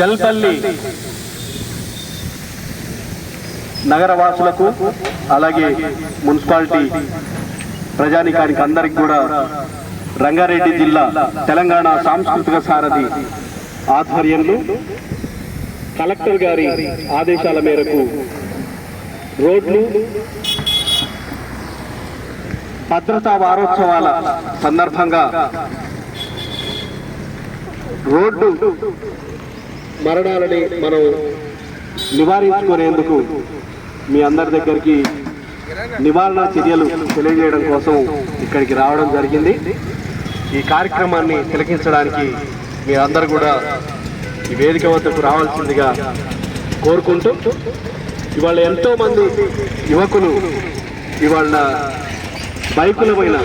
జల్పల్లి నగరవాసులకు అలాగే మున్సిపాలిటీ ప్రజానికానికి అందరికి కూడా రంగారెడ్డి జిల్లా తెలంగాణ సాంస్కృతిక సారథి ఆధ్వర్యంలో కలెక్టర్ గారి ఆదేశాల మేరకు రోడ్లు భద్రతా వారోత్సవాల సందర్భంగా రోడ్డు మరణాలని మనం నివారించుకునేందుకు మీ అందరి దగ్గరికి నివారణ చర్యలు తెలియజేయడం కోసం ఇక్కడికి రావడం జరిగింది. ఈ కార్యక్రమాన్ని తిలకించడానికి మీరందరూ కూడా ఈ వేదిక వద్దకు రావాల్సిందిగా కోరుకుంటూ ఇవాళ ఎంతోమంది యువకులు ఇవాళ బైకుల పైన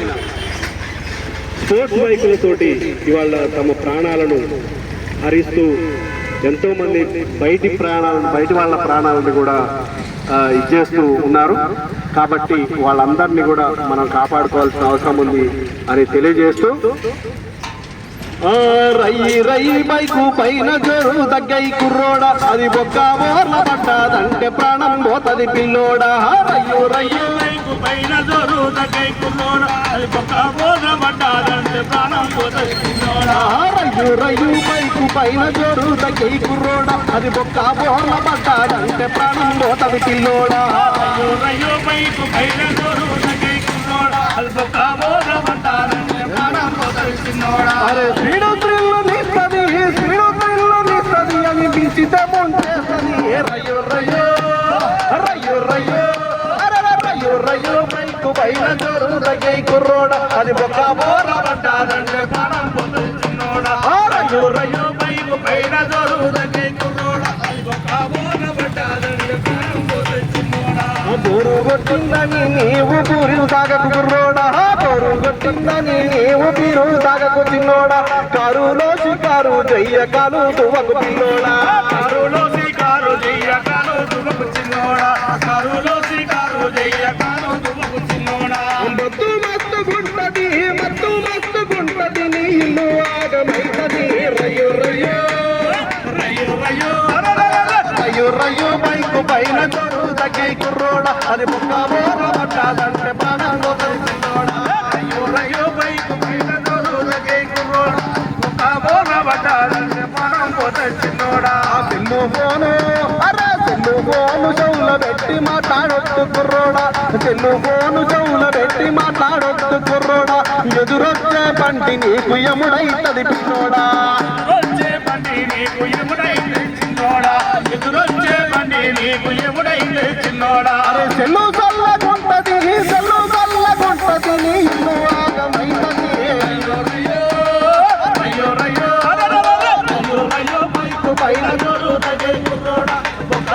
స్పోర్ట్స్ బైకులతోటి ఇవాళ తమ ప్రాణాలను హరిస్తూ ఎంతో మంది బయటి ప్రాణాలను బయటి వాళ్ళ ప్రాణాలను కూడా ఇచ్చేస్తూ ఉన్నారు. కాబట్టి వాళ్ళందరినీ కూడా మనం కాపాడుకోవాల్సిన అవసరం ఉంది అని తెలియజేస్తూ రై రై బైకు పైన జోరు దగ్గై కుర్రోడ అది బొక్క బోర్ల పడ్డాదంటే ప్రాణం పోతది పిల్లోడా. రయ్యు రయ్యు. పైన జోరు దగ్గై కుర్రోడ అది పక్క బోధ పడ్డాదంటే ప్రాణం పోతుంది పిల్లోడా. రయ్యు రయ్యు బైకు పైన జోరు దగ్గై కుర్రోడ అది బొక్క బోర్ల పడ్డాదంటే ప్రాణం పోతది పిల్లోడా రయ్యో బైకు పైన జోరు దగ్గై కుర్రోడ అది పక్క బోధ పడ్డాదంటే ప్రాణం పోతుంది పిల్లోడా. అరే అయిన పైన తగ్గి కుర్రోడ. అది బొక్క బోర్ల పడ్డాదంటే ప్రాణం పోతది పిల్లోడా. ఆ పైన కుర్రోడ. అది పక్క బోధ ప్రాణం బోరు కొట్టిందని నీవు పూరి తాగకు కుర్రోడ. బోరు కొట్టిందని నీవు పీరు తాగకు చిన్నోడ. కారులో షికారు జయ్య కాలు తువకు పిల్లోడా. తగ్గై కుర్రోడా అది ముక్క బోర పట్టాలంటే ప్రాణం పోతది పిల్లోడా రయ్యో బైకు పైన జోరు దగ్గై కుర్రోడా. ఒక బోన పడ్డాదంటే ప్రాణం పోతే చిన్నోడా. ఆ సెల్లు ఫోను అరే సెల్లు ఫోను చెవుల పెట్టి మాట్లాడొద్దు కుర్రోడా సెల్లు ఫోను చెవుల పెట్టి మాట్లాడొద్దు కుర్రోడా ఎదురొచ్చే పంటి నీకు ఎముడైతది పిల్లోడా వచ్చే బండి నీకు బండి నీకు ఎముడైంది చిన్నోడా. అరే సెల్లు చల్లగుంటది సెల్లు చల్లగుంటది నీ ఇల్లు ఆగమైతది రయ్యో రయ్యో, రయ్యో రయ్యో, బైకు పైన జోరు దగ్గై కుర్రోడా. ఒక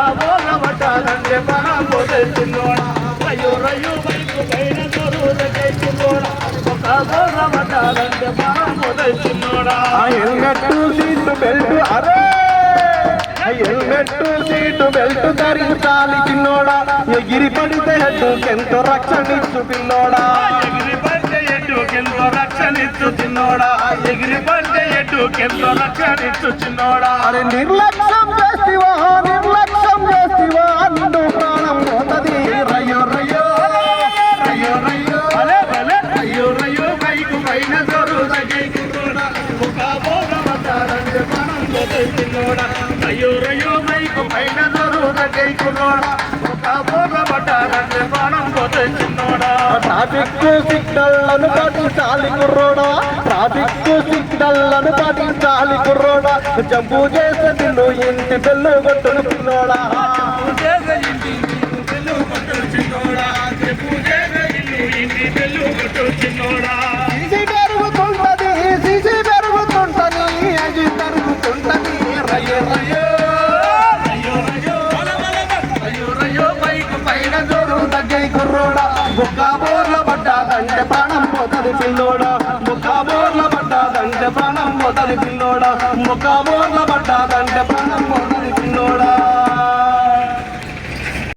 పోతే చిన్నోడా. రయ్యో రయ్యో బైకు పైన జోరు దగ్గై కుర్రోడా. ఒక ప్రాణం పోతే చిన్నోడా. సీటు బెల్ట్ అరే హెల్మెట్ సీటు బెల్ట్ ధరించాలి చిన్నోడా ఎగిరి పడితే హెడ్డుకెంతో రక్షణ పిల్లోడా ఎగిరి పడితే ఎడ్డుకెంతో రక్షణిచ్చు చిన్నోడా ఎగిరి పడితే ఎడ్డుకెంతో రక్షణిచ్చు చిన్నోడా అరే నిర్లక్ష్యం చేస్తివా నిర్లక్ష్యం చేస్తివా నిండు ప్రాణం పోతది రయ్యో రయ్యో రయ్యో రయ్యో అలే భలే రయ్యో రయ్యో బైకు పైన జోరు దగ్గై కుర్రోడా ఒక బోగ పడ్డాడంటే ప్రాణం పోతే చిన్నోడా రయ్యో రయ్యో పైన జోరు ట్రాఫిక్ సిగ్నల్లను పాటించాలి కుర్రోడా. ట్రాఫిక్ సిగ్నల్లను పాటించాలి కుర్రోడా. జంపు చేసే నిన్ను ఇంటి బెల్లు కొట్టుకున్నాడా. ముక్కా బోర్ల పడ్డాదంటే ప్రాణం పోతది పిల్లోడా. ముక్కా బోర్ల పడ్డాదంటే ప్రాణం పోతది పిల్లోడా. ముక్కా బోర్ల పడ్డాదంటే